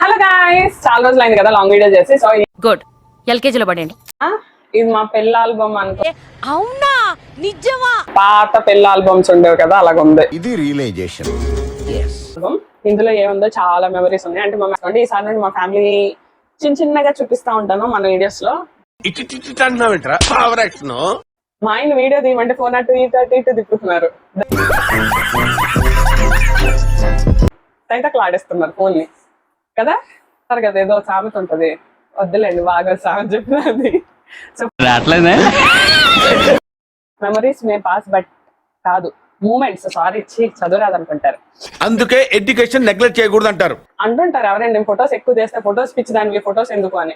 Hello guys చాలా రోజులు అయింది కదా లాంగ్ వీడియో చేసి సో గుడ్ ఎల్కేజీలో పడండి ఇది మా పెళ్ళి ఆల్బమ్ అనుకో అవునా? నిజమా? పాత పెళ్ళి ఆల్బమ్స్ ఉండేవి కదా అలాగ ఉంది ఇది రియలైజేషన్ ఇందులో ఏముందో చాలా మెమరీస్ ఉన్నాయి. అంటే మా అంటే ఈసారి నుండి మా ఫ్యామిలీ చిన్న చిన్నగా చూపిస్తా ఉంటాను మన వీడియోస్లో. మా ఆయన వీడియో తీయమంటే ఫోన్ అటు ఈ అటు ఇటు తిప్పుతున్నారు. అయితే ఆడేస్తున్నారు ఫోన్ని. కదా? సరే కదా ఏదో సామెత ఉంటది. వద్దులేండి బాగా సామెత చెప్పినది. So memories may pass but కాదు. మూమెంట్స్ సారీ చదువురాదు అనుకుంటారు అందుకే ఎడ్యుకేషన్ నెగ్లెక్ట్ చేయకూడదు అంటారు అంటుంటారు ఎవరైనా నేను ఫొటోస్ ఎక్కువ చేస్తే ఫొటోస్ పిచ్చి దానికి ఫొటోస్ ఎందుకు అని.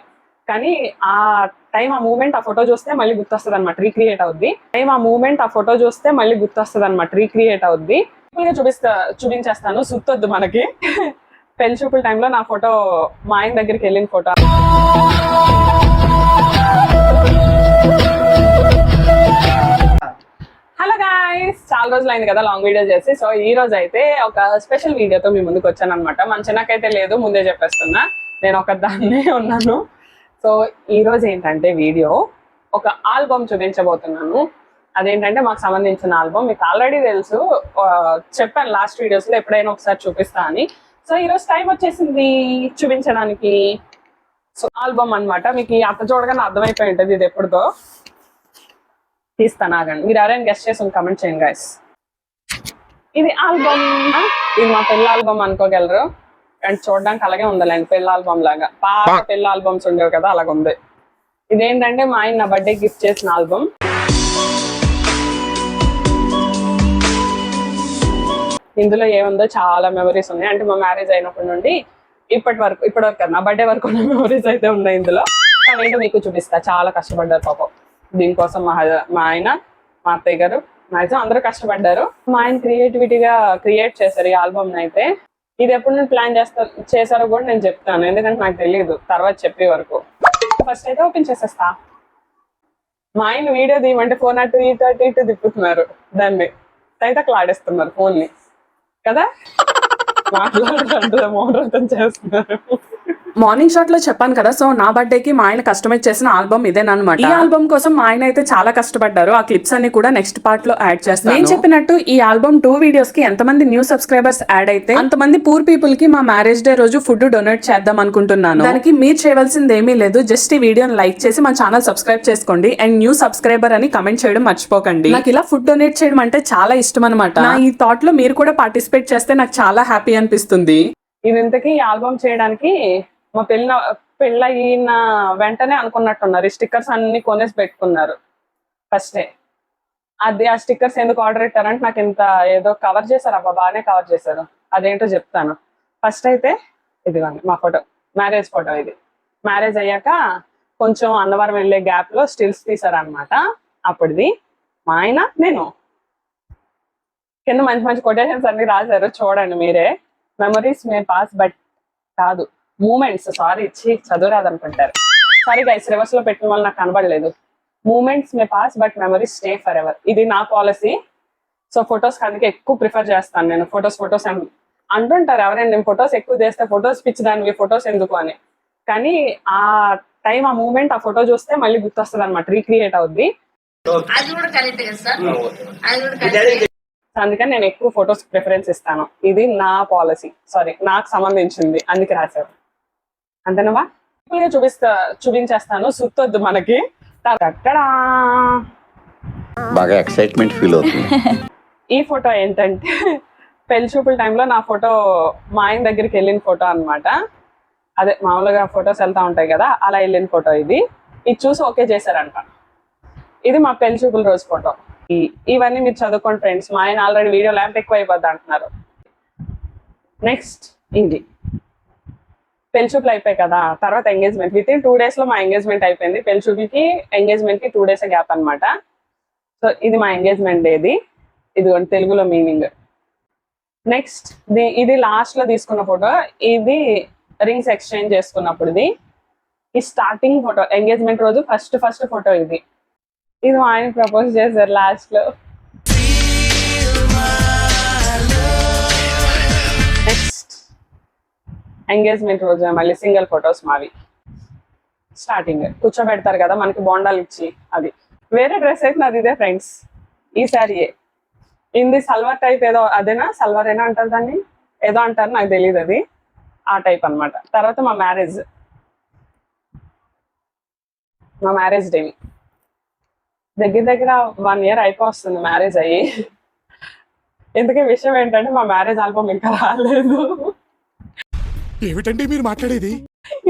కానీ ఆ టైం ఆ మూమెంట్ ఆ ఫోటో చూస్తే మళ్ళీ గుర్తొస్తుంది అనమాట రీక్రియేట్ అవుద్ది. టైం ఆ మూమెంట్ ఆ ఫోటో చూస్తే మళ్ళీ గుర్తొస్తుంది అనమాట రీక్రియేట్ అవుద్ది చూపిస్తా చూపించేస్తాను సుత్తొద్దు మనకి. పెళ్ళి చూపుల టైంలో నా ఫోటో మా ఆయన దగ్గరికి వెళ్ళిన ఫోటో. హలో గాయస్ చాలా రోజులు అయింది కదా లాంగ్ వీడియో చేసి. సో ఈ రోజు అయితే ఒక స్పెషల్ వీడియోతో మీ ముందుకు వచ్చాను అనమాట మంచినాకైతే లేదు ముందే చెప్పేస్తున్నా. నేను ఒక దాన్నే ఉన్నాను. సో ఈ రోజు ఏంటంటే వీడియో ఒక ఆల్బమ్ చూపించబోతున్నాను. అదేంటంటే మాకు సంబంధించిన ఆల్బమ్. మీకు ఆల్రెడీ తెలుసు చెప్పాను లాస్ట్ వీడియోస్లో ఎప్పుడైనా ఒకసారి చూపిస్తా అని. సో ఈ రోజు టైం వచ్చేసింది చూపించడానికి. సో ఆల్బమ్ అన్నమాట. మీకు అత్త చూడగానే అర్థమైపోయి ఉంటుంది ఇది ఎప్పుడుదో తీస్తాను ఆగండి మీరు ఎవరైనా గెస్ట్ చేసి కమెంట్ చేయండి గైస్ ఇది ఆల్బమ్. ఇది మా పెళ్ళి ఆల్బమ్ అనుకోగలరు. అండ్ చూడడానికి అలాగే ఉండాలండి పెళ్ళి ఆల్బమ్ లాగా. పాత పెళ్ళి ఆల్బమ్స్ ఉండేవి కదా అలాగ ఉంది ఇదేంటంటే మా ఆయన నా బర్త్డే గిఫ్ట్ చేసిన ఆల్బమ్. ఇందులో ఏముందో చాలా మెమరీస్ ఉన్నాయి. అంటే మా మ్యారేజ్ అయినప్పటి నుండి ఇప్పటి వరకు ఇప్పటి వరకు నా బర్త్డే వరకు ఉన్న మెమరీస్ అయితే ఉన్నాయి ఇందులో. అవేంటో మీకు చూపిస్తా. చాలా కష్టపడ్డారు పాపం. దీనికోసం మా మా ఆయన మా అత్తయ్య గారు మాక్సిమం అందరూ కష్టపడ్డారు. మా ఆయన క్రియేటివిటీగా క్రియేట్ చేశారు ఈ ఆల్బమ్ని అయితే. ఇది ఎప్పుడు నేను ప్లాన్ చేస్తా చేశారో కూడా నేను చెప్తాను. ఎందుకంటే నాకు తెలియదు తర్వాత చెప్పే వరకు. ఫస్ట్ అయితే ఓపెన్ చేసేస్తా. మా ఆయన వీడియో తీయమంటే ఫోన్ అటు ఇటు అటు ఇటు తిప్పుతున్నారు. దాన్ని. అయితే క్లాడేస్తున్నారు ఆడేస్తున్నారు ఫోన్ని కదా? మాట్లాడుతుంటే మౌనవ్రతం చేస్తున్నారు. మార్నింగ్ షాట్లో చెప్పాను కదా సో నా బర్త్డే కి మా ఆయన కస్టమైజ్ చేసిన ఆల్బమ్ ఇదేనమాట ఈ ఆల్బమ్ కోసం మా ఆయన అయితే చాలా కష్టపడ్డారు. ఆ క్లిప్స్ అన్ని కూడా నెక్స్ట్ పార్ట్లో యాడ్ చేస్తాను. నేను చెప్పినట్టు ఈ ఆల్బమ్ టూ వీడియోస్కి ఎంతమంది న్యూ సబ్స్క్రైబర్స్ యాడ్ అయితే అంతమంది పూర్ పీపుల్కి మా మ్యారేజ్ డే రోజు ఫుడ్ డొనేట్ చేద్దాం అనుకుంటున్నాను. దానికి మీరు చేయవలసింది ఏమీ లేదు. జస్ట్ ఈ వీడియోని లైక్ చేసి మా ఛానల్ సబ్స్క్రైబ్ చేసుకోండి. అండ్ న్యూ సబ్స్క్రైబర్ అని కమెంట్ చేయడం మర్చిపోకండి. నాకు ఇలా ఫుడ్ డొనేట్ చేయడం అంటే చాలా ఇష్టం అనమాట నా ఈ థాట్లో మీరు కూడా పార్టిసిపేట్ చేస్తే నాకు చాలా హ్యాపీ అనిపిస్తుంది. ఇది ఇంతకీ ఈ ఆల్బమ్ చేయడానికి మా పెళ్ళిన పెళ్ళయిన వెంటనే అనుకున్నట్టున్నారు. ఈ స్టిక్కర్స్ అన్ని కొనేసి పెట్టుకున్నారు. ఫస్టే. అది ఆ స్టిక్కర్స్ ఎందుకు ఆర్డర్ ఇట్టారంటే నాకు ఇంత ఏదో కవర్ చేశారు. అబ్బా బాగానే కవర్ చేశారు. అదేంటో చెప్తాను. ఫస్ట్ అయితే ఇదిగోండి మా ఫోటో. మ్యారేజ్ ఫోటో ఇది. మ్యారేజ్ అయ్యాక కొంచెం అన్నవరం వెళ్ళే గ్యాప్లో స్టిల్స్ తీసారనమాట అప్పుడుది మా ఆయన నేను. కింద మంచి మంచి కొటేషన్స్ అన్ని రాశారు. చూడండి మీరే. మెమరీస్ మే పాస్ బట్ కాదు. మూమెంట్స్ సారీ ఇచ్చి చదువురాదు అనుకుంటారు సారీ గైస్ రివర్స్లో పెట్టిన వాళ్ళు నాకు కనబడలేదు. Moments may pass but memories stay forever ఇది నా పాలసీ సో ఫొటోస్ అందుకే ఎక్కువ ప్రిఫర్ చేస్తాను నేను. ఫొటోస్ ఫొటోస్ అని అంటుంటారు ఎవరైనా నేను ఫొటోస్ ఎక్కువ చేస్తే ఫొటోస్ పిచ్చి దానికి ఫొటోస్ ఎందుకు అని. కానీ ఆ టైం ఆ మూమెంట్ ఆ ఫోటో చూస్తే మళ్ళీ గుర్తొస్తుంది అనమాట రీక్రియేట్ అవుద్ది సో అందుకని నేను ఎక్కువ ఫొటోస్ ప్రిఫరెన్స్ ఇస్తాను. ఇది నా పాలసీ సారీ నాకు సంబంధించింది. అందుకే రాశారు. అంతేనవా చూపిస్తా చూపించేస్తాను. సుత్తొద్దు మనకి. అక్కడ బాగా ఎక్సైట్మెంట్ ఫీల్ అవుతుంది. ఈ ఫోటో ఏంటంటే పెళ్ళి చూపుల టైంలో నా ఫోటో మా ఆయన దగ్గరికి వెళ్ళిన ఫోటో అన్నమాట. అదే మామూలుగా ఫొటోస్ వెళ్తా ఉంటాయి కదా అలా వెళ్ళిన ఫోటో ఇది. ఇది చూసి ఓకే చేశారంట. ఇది మా పెళ్ళి చూపుల రోజు ఫోటో. ఇవన్నీ మీరు చదువుకోండి ఫ్రెండ్స్ మా ఆయన ఆల్రెడీ వీడియో ల్యాంప్ ఎక్కువ అయిపోద్ది అంటున్నారు. నెక్స్ట్ ఇది పెళ్ళి చూపులు అయిపోయాయి కదా తర్వాత ఎంగేజ్మెంట్ విత్ ఇన్ టూ డేస్లో మా ఎంగేజ్మెంట్ అయిపోయింది. పెళ్ళి ఎంగేజ్మెంట్కి టూ డేస్ గ్యాప్ అన్నమాట. సో ఇది మా ఎంగేజ్మెంట్ డేది ఇదిగోండి తెలుగులో మీనింగ్ నెక్స్ట్ ఇది లాస్ట్లో తీసుకున్న ఫోటో ఇది రింగ్స్ ఎక్స్చేంజ్ చేసుకున్నప్పుడుది ఈ స్టార్టింగ్ ఫోటో ఎంగేజ్మెంట్ రోజు ఫస్ట్ ఫస్ట్ ఫోటో ఇది. ఇది మా ఆయన ప్రపోజ్ చేశారు లాస్ట్లో. ఎంగేజ్మెంట్ రోజు మళ్ళీ సింగిల్ ఫొటోస్ మావి. స్టార్టింగ్ కూర్చోబెడతారు కదా మనకి బోండాలు ఇచ్చి అది వేరే డ్రెస్ అయితే నాది ఇదే ఫ్రెండ్స్. ఈ శారీయే ఇది సల్వార్ టైప్ ఏదో అదేనా? సల్వార్ ఏనా అంటారు దాన్ని? ఏదో అంటారు నాకు తెలియదు అది. ఆ టైప్ అన్నమాట. తర్వాత మా మ్యారేజ్ మా మ్యారేజ్ డే దగ్గర దగ్గర వన్ ఇయర్ అయిపోతుంది మ్యారేజ్ అయ్యి. ఎందుకే విషయం ఏంటంటే మా మ్యారేజ్ ఆల్బమ్ ఇంకా రాలేదు. ఏమిటండి మీరు మాట్లాడేది?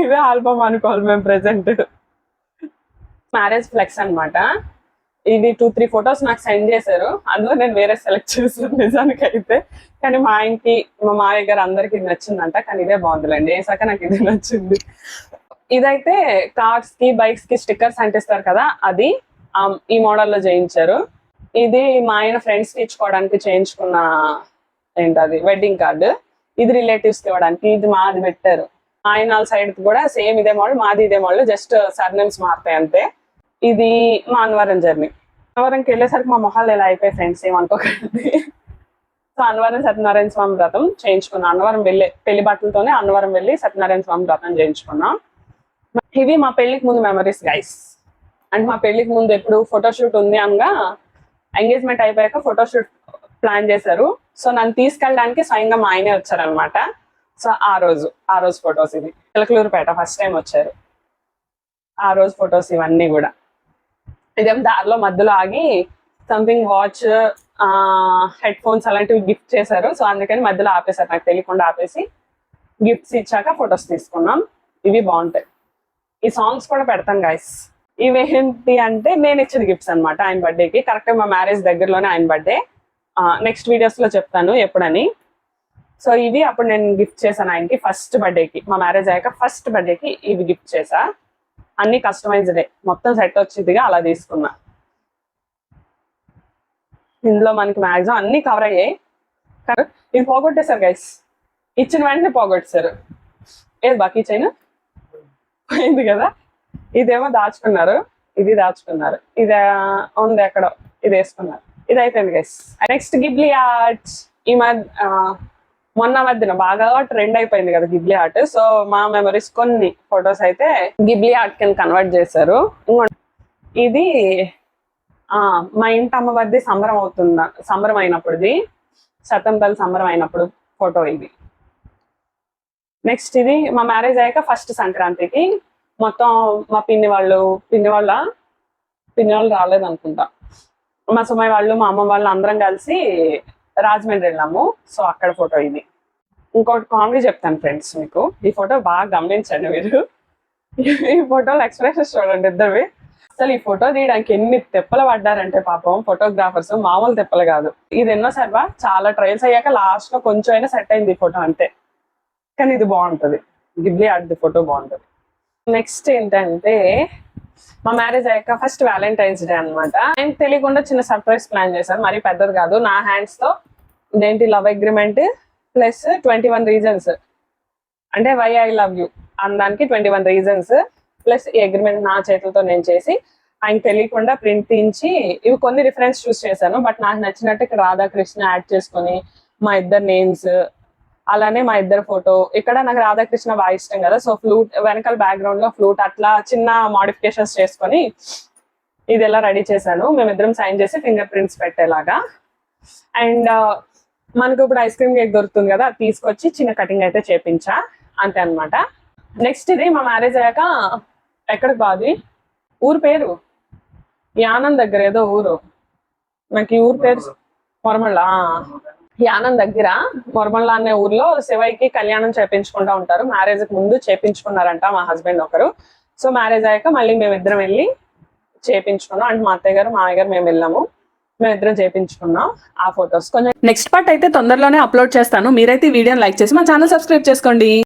ఇదే ఆల్బమ్ అనుకోవాలి మేము ప్రెసెంట్. మ్యారేజ్ ఫ్లెక్స్ అన్నమాట. ఇది టూ త్రీ ఫొటోస్ నాకు సెండ్ చేశారు. అందులో నేను వేరే సెలెక్ట్ చేశాను నిజానికి అయితే కానీ మా ఆయనకి మా మావయ్య గారు అందరికి నచ్చిందంట. కానీ ఇదే బాగుందిలేండి. వేసాక నాకు ఇది నచ్చింది. ఇదైతే కార్స్కి బైక్స్కి స్టిక్కర్స్ అంటిస్తారు కదా అది ఈ మోడల్లో చేయించారు. ఇది మా ఆయన ఫ్రెండ్స్కి ఇచ్చుకోవడానికి చేయించుకున్న ఏంటది వెడ్డింగ్ కార్డు ఇది రిలేటివ్స్కి ఇవ్వడానికి ఇది మాది పెట్టారు. ఆయన వాళ్ళ సైడ్ కూడా సేమ్ ఇదే మోడల్ మాది ఇదే మోడల్ జస్ట్ సర్నేమ్స్ మారుతాయి అంతే. ఇది మా అన్నవరం జర్నీ అన్నవరంకి వెళ్ళేసరికి మా మొహాలు ఇలా అయిపోయి ఫ్రెండ్స్ ఏమనుకోకండి. సో అన్నవరం సత్యనారాయణ స్వామి వ్రతం చేయించుకున్నాం. అన్నవరం వెళ్ళి పెళ్ళి బట్టలతోనే అన్నవరం వెళ్ళి సత్యనారాయణ స్వామి వ్రతం చేయించుకున్నాం. ఇవి మా పెళ్ళికి ముందు మెమరీస్ గైస్ అంటే మా పెళ్ళికి ముందు ఎప్పుడు ఫోటోషూట్ ఉంది అనగా ఎంగేజ్మెంట్ అయిపోయాక ఫోటోషూట్ ప్లాన్ చేశారు. సో నన్ను తీసుకెళ్ళడానికి స్వయంగా మా ఆయనే వచ్చారనమాట సో ఆ రోజు ఆ రోజు ఫొటోస్ ఇది చిలకలూరుపేట ఫస్ట్ టైం వచ్చారు. ఆ రోజు ఫొటోస్ ఇవన్నీ కూడా. ఇదేం దారిలో మధ్యలో ఆగి సంథింగ్ వాచ్ హెడ్ ఫోన్స్ అలాంటివి గిఫ్ట్ చేశారు. సో అందుకని మధ్యలో ఆపేశారు. నాకు తెలియకుండా ఆపేసి గిఫ్ట్స్ ఇచ్చాక ఫొటోస్ తీసుకున్నాం. ఇవి బాగుంటాయి. ఈ సాంగ్స్ కూడా పెడతాం గైస్ ఇవేంటి అంటే నేను ఇచ్చిన గిఫ్ట్స్ అన్నమాట. ఆయన బర్త్డేకి కరెక్ట్ మా మ్యారేజ్ దగ్గరలోనే ఆయన బర్త్డే నెక్స్ట్ వీడియోస్లో చెప్తాను ఎప్పుడని. సో ఇవి అప్పుడు నేను గిఫ్ట్ చేశాను ఆయనకి ఫస్ట్ బర్త్డేకి మా మ్యారేజ్ అయ్యాక ఫస్ట్ బర్త్డేకి ఇవి గిఫ్ట్ చేశా. అన్ని కస్టమైజ్డే మొత్తం సెట్ వచ్చిందిగా అలా తీసుకున్నా. ఇందులో మనకి మాక్సిమం అన్ని కవర్ అయ్యాయి. కానీ ఇది పోగొట్టేశారు గైస్ ఇచ్చిన వెంటనే పోగొట్టేశారు. ఏది బాకీ చైన్? పోయింది కదా. ఇదేమో దాచుకున్నారు. ఇది దాచుకున్నారు. ఇది ఉంది ఎక్కడో. ఇది వేసుకున్నారు. ఇది అయిపోయింది గైస్ నెక్స్ట్ గిబ్లీ ఆర్ట్ ఈ మధ్య మొన్న మధ్యన బాగా ట్రెండ్ అయిపోయింది కదా గిబ్లీ ఆర్ట్ సో మా మెమరీస్ కొన్ని ఫొటోస్ అయితే గిబ్లీ ఆర్ట్ కింద కన్వర్ట్ చేశారు. ఇది ఆ మా ఇంటి అమ్మవారిది సంబరం అవుతుందా సంబరం అయినప్పుడుది. శతంపల్లి సంబరం అయినప్పుడు ఫోటో ఇది. నెక్స్ట్ ఇది మా మ్యారేజ్ అయ్యాక ఫస్ట్ సంక్రాంతికి మొత్తం మా పిన్ని వాళ్ళు పిన్ని వాళ్ళ పిన్ని వాళ్ళు రాలేదు అనుకుంటా మా సుమయ్య వాళ్ళు మా అమ్మ వాళ్ళు అందరం కలిసి రాజమండ్రి వెళ్ళాము. సో అక్కడ ఫోటో ఇది. ఇంకోటి కామెడీ చెప్తాను ఫ్రెండ్స్ మీకు. ఈ ఫోటో బాగా గమనించండి మీరు. ఈ ఫోటోలో ఎక్స్ప్రెషన్స్ చూడండి ఇద్దరివి. అసలు ఈ ఫోటో తీయడానికి ఎన్ని తెప్పలు పడ్డారంటే పాపం ఫోటోగ్రాఫర్స్ మామూలు తెప్పలు కాదు. ఇది ఎన్నో సర్వా? చాలా ట్రయల్స్ అయ్యాక లాస్ట్లో కొంచెం అయినా సెట్ అయింది ఈ ఫోటో అంతే. కానీ ఇది బాగుంటది. గిబ్లీ ఆర్ట్ ఫోటో బాగుంటది. నెక్స్ట్ ఏంటంటే మా మ్యారేజ్ అయ్యాక ఫస్ట్ వ్యాలంటైన్స్ డే అన్నమాట. ఆయన తెలియకుండా చిన్న సర్ప్రైజ్ ప్లాన్ చేశారు మరి పెద్దది కాదు నా హ్యాండ్స్తో ఇదేంటి love agreement plus twenty one reasons అంటే వై ఐ లవ్ యూ అనడానికి ట్వంటీ వన్ రీజన్స్ ప్లస్ ఈ అగ్రిమెంట్ నా చేతులతో నేను చేసి ఆయన తెలియకుండా ప్రింట్ తీయించి ఇవి కొన్ని రిఫరెన్స్ చూస్ చేశాను. బట్ నాకు నచ్చినట్టు ఇక్కడ రాధాకృష్ణ యాడ్ చేసుకొని మా ఇద్దరు నేమ్స్ అలానే మా ఇద్దరు ఫోటో. ఇక్కడ నాకు రాధాకృష్ణ బాగా ఇష్టం కదా సో ఫ్లూట్ వెనకాల బ్యాక్గ్రౌండ్లో ఫ్లూట్ అట్లా చిన్న మాడిఫికేషన్స్ చేసుకొని ఇది ఎలా రెడీ చేశాను మేమిద్దరం సైన్ చేసి ఫింగర్ ప్రింట్స్ పెట్టేలాగా. అండ్ మనకు ఇప్పుడు ఐస్ క్రీమ్ కేక్ దొరుకుతుంది కదా అది తీసుకొచ్చి చిన్న కటింగ్ అయితే చేపించా అంతే అన్నమాట. నెక్స్ట్ ఇది మా మ్యారేజ్ అయ్యాక ఎక్కడికి బాది ఊరు పేరు? యానం దగ్గర ఏదో ఊరు. నాకు ఈ ఊరు పేరు మొరమళ్ళ యానం దగ్గర మొరమళ్ళ అనే ఊర్లో శివయ్యకి కళ్యాణం చేపించుకుంటా ఉంటారు. మ్యారేజ్కి ముందు చేపించుకున్నారంట మా హస్బెండ్ ఒకరు. సో మ్యారేజ్ అయ్యాక మళ్ళీ మేమిద్దరం వెళ్ళి చేపించుకున్నాం. అంటే మా అత్తయ్య గారు మామయ్య గారు మేము వెళ్ళాము. మేమిద్దరం చేపించుకున్నాం ఆ ఫొటోస్ కొంచెం నెక్స్ట్ పార్ట్ అయితే తొందరలోనే అప్లోడ్ చేస్తాను. మీరైతే వీడియోని లైక్ చేసి మా ఛానల్ సబ్స్క్రైబ్ చేసుకోండి.